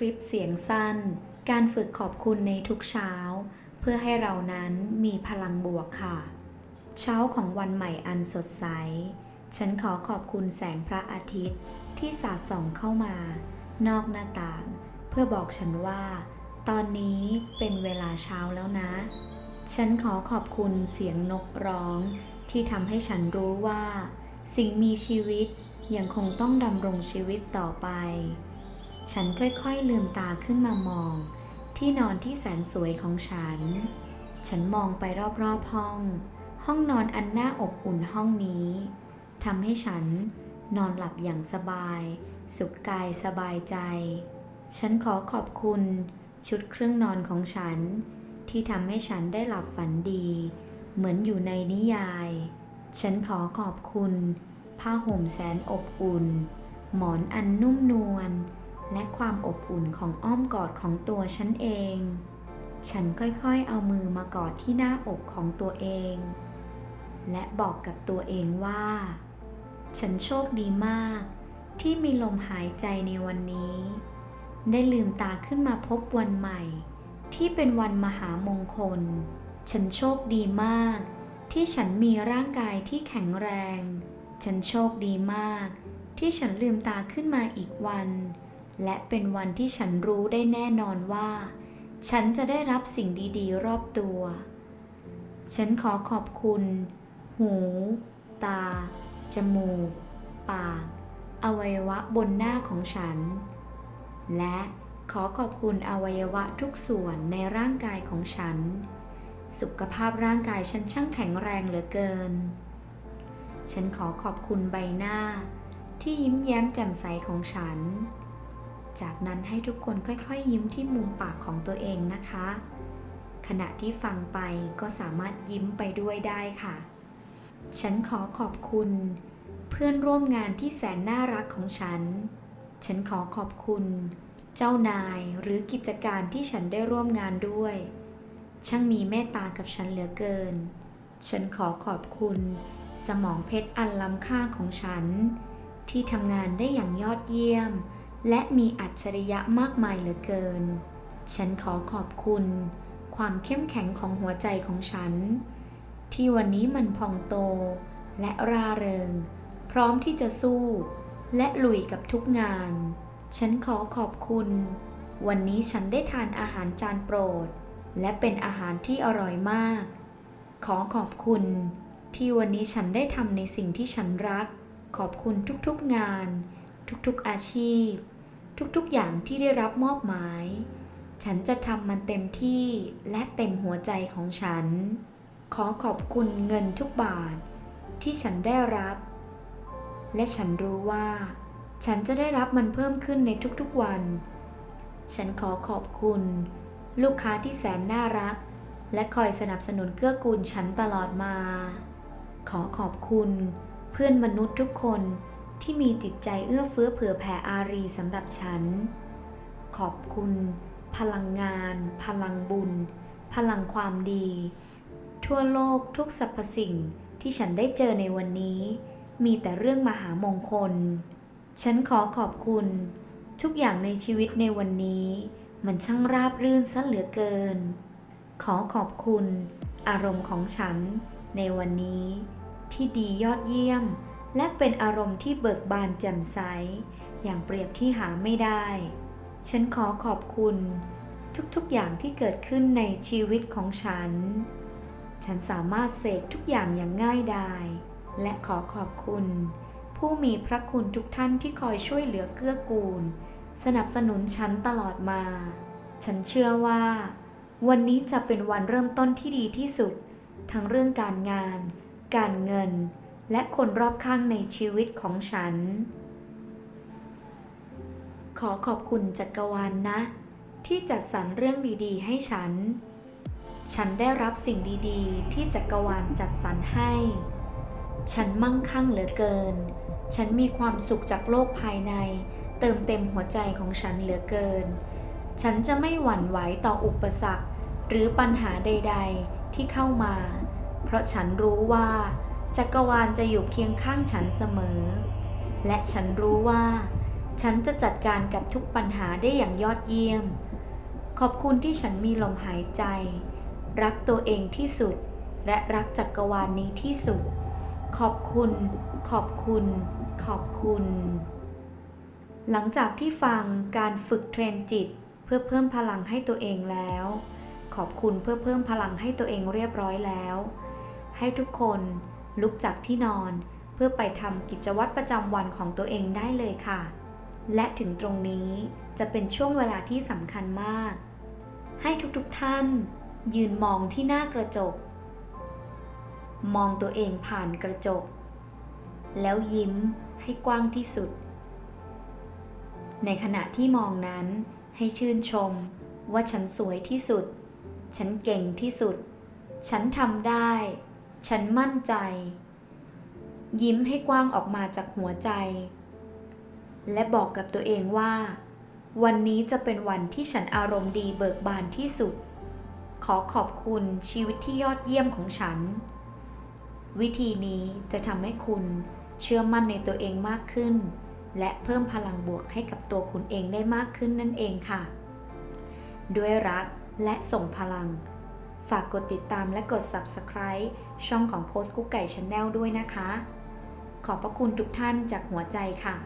คลิปเสียงสั้น การฝึกขอบคุณในทุกเช้า เพื่อให้เรานั้นมีพลังบวกค่ะ เช้าของวันใหม่อันสดใส ฉันขอขอบคุณแสงพระอาทิตย์ที่สาดส่องเข้ามา นอกหน้าต่าง เพื่อบอกฉันว่า ตอนนี้เป็นเวลาเช้าแล้วนะ ฉันขอขอบคุณเสียงนกร้อง ที่ทำให้ฉันรู้ว่า สิ่งมีชีวิตยังคงต้องดำรงชีวิตต่อไป ฉันค่อยๆลืมตาขึ้นมามอง ที่นอนที่แสนสวยของฉัน ฉันมองไปรอบๆห้อง ห้องนอนอันน่าอบอุ่นห้องนี้ทำให้ฉันนอนหลับอย่างสบาย สุขกายสบายใจ ฉันขอขอบคุณชุดเครื่องนอนของฉัน ที่ทำให้ฉันได้หลับฝันดี เหมือนอยู่ในนิยาย ฉันขอขอบคุณ ผ้าห่มแสนอบอุ่น หมอนอันนุ่มนวล และความอบอุ่นของอ้อมกอดของตัวฉันเอง ฉันค่อยๆเอามือมากอดที่หน้าอกของตัวเอง และบอกกับตัวเองว่า ฉันโชคดีมาก ที่มีลมหายใจในวันนี้ ได้ลืมตาขึ้นมาพบวันใหม่ ที่เป็นวันมหามงคล ฉันโชคดีมาก ที่ฉันมีร่างกายที่แข็งแรง ฉันโชคดีมาก ที่ฉันลืมตาขึ้นมาอีกวัน และเป็นวันที่ฉันรู้ได้แน่นอนว่า ฉันจะได้รับสิ่งดีๆ รอบตัว ฉันขอขอบคุณ หู ตา จมูก ปาก อวัยวะบนหน้าของฉัน และขอขอบคุณอวัยวะทุกส่วนในร่างกายของฉัน สุขภาพร่างกายฉันช่างแข็งแรงเหลือเกิน ฉันขอขอบคุณใบหน้าที่ยิ้มแย้มแจ่มใสของฉัน จากนั้นให้ทุกคนค่อยๆ ยิ้มที่มุมปากของตัวเองนะคะ ขณะที่ฟังไปก็สามารถยิ้มไปด้วยได้ค่ะ ฉันขอขอบคุณ เพื่อนร่วมงานที่แสนน่ารักของฉัน ฉันขอขอบคุณ เจ้านายหรือกิจการที่ฉันได้ร่วมงานด้วย ช่างมีเมตตากับฉันเหลือเกิน ฉันขอขอบคุณ สมองเพชรอันล้ำค่าของฉัน ที่ทำงานได้อย่างยอดเยี่ยม และมีอัจฉริยะมากมายเหลือเกิน ฉันขอขอบคุณ ความเข้มแข็งของหัวใจของฉัน ที่วันนี้มันพองโต และร่าเริง พร้อมที่จะสู้ และลุยกับทุกงาน ฉันขอขอบคุณ วันนี้ฉันได้ทานอาหารจานโปรด และเป็นอาหารที่อร่อยมาก ขอขอบคุณ ที่วันนี้ฉันได้ทำในสิ่งที่ฉันรัก ขอบคุณทุกๆงานทุกๆอาชีพ ทุกๆ อย่างที่ได้รับมอบหมาย ฉันจะทำมันเต็มที่และเต็มหัวใจของฉัน ขอขอบคุณเงินทุกบาทที่ฉันได้รับ และฉันรู้ว่า ฉันจะได้รับมันเพิ่มขึ้นในทุกๆวัน ฉันขอขอบคุณ ลูกค้าที่แสนน่ารัก และคอยสนับสนุนเกื้อกูลฉันตลอดมา ขอขอบคุณ เพื่อนมนุษย์ทุกคน ที่มีจิตใจเอื้อเฟื้อเผื่อแผ่อารีสำหรับฉัน ขอบคุณ พลังงาน พลังบุญ พลังความดี ทั่วโลกทุกสรรพสิ่งที่ฉันได้เจอในวันนี้ มีแต่เรื่องมหามงคล ฉันขอขอบคุณ ทุกอย่างในชีวิตในวันนี้ มันช่างราบรื่นซะเหลือเกิน ขอขอบคุณ อารมณ์ของฉัน ในวันนี้ ที่ดียอดเยี่ยม และเป็นอารมณ์ที่เบิกบานแจ่มใส อย่างเปรียบที่หาไม่ได้ ฉันขอขอบคุณ ทุกๆอย่างที่เกิดขึ้นในชีวิตของฉัน ฉันสามารถเสกทุกอย่างอย่างง่ายดาย และขอขอบคุณ ผู้มีพระคุณทุกท่านที่คอยช่วยเหลือเกื้อกูล สนับสนุนฉันตลอดมา ฉันเชื่อว่า วันนี้จะเป็นวันเริ่มต้นที่ดีที่สุด ทั้งเรื่องการงาน การเงิน และคนรอบข้างในชีวิตของฉัน ขอขอบคุณจักรวาลนนะ ที่จัดสรรเรื่องดีๆ ให้ฉัน ฉันได้รับสิ่งดีๆ ที่จักรวาลจัดสรรให้ ฉันมั่งคั่งเหลือเกิน ฉันมีความสุขจากโลกภายใน เติมเต็มหัวใจของฉันเหลือเกิน ฉันจะไม่หวั่นไหวต่ออุปสรรค หรือปัญหาใด ๆ ที่เข้ามา เพราะฉันรู้ว่า จักรวาลจะอยู่เคียงข้างฉันเสมอ และฉันรู้ว่า ฉันจะจัดการกับทุกปัญหาได้อย่างยอดเยี่ยม ขอบคุณที่ฉันมีลมหายใจ รักตัวเองที่สุด และรักจักรวาลนี้ที่สุด ขอบคุณ ขอบคุณ ขอบคุณ หลังจากที่ฟังการฝึกเทรนจิตเพื่อเพิ่มพลังให้ตัวเองแล้ว ขอบคุณเพื่อเพิ่มพลังให้ตัวเองเรียบร้อยแล้ว ให้ทุกคน ลุกจากที่นอน เพื่อไปทำกิจวัตรประจำวันของตัวเองได้เลยค่ะ และถึงตรงนี้จะเป็นช่วงเวลาที่สำคัญมาก ให้ทุกๆทท่าน ยืนมองที่หน้ากระจก มองตัวเองผ่านกระจก แล้วยิ้มให้กว้างที่สุด ในขณะที่มองนั้นให้ชื่นชมว่าฉันสวยที่สุด ฉันเก่งที่สุด ฉันทำได้ ฉันมั่นใจ ยิ้มให้กว้างออกมาจากหัวใจ และบอกกับตัวเองว่า วันนี้จะเป็นวันที่ฉันอารมณ์ดีเบิกบานที่สุด ขอขอบคุณชีวิตที่ยอดเยี่ยมของฉัน วิธีนี้จะทำให้คุณเชื่อมั่นในตัวเองมากขึ้น และเพิ่มพลังบวกให้กับตัวคุณเองได้มากขึ้นนั่นเองค่ะ ด้วยรักและส่งพลัง ฝากกดติดตามและกด Subscribe ช่องของโค้ชกุ๊กไก่ชาแนลด้วยนะคะ ขอบพระคุณทุกท่านจากหัวใจค่ะ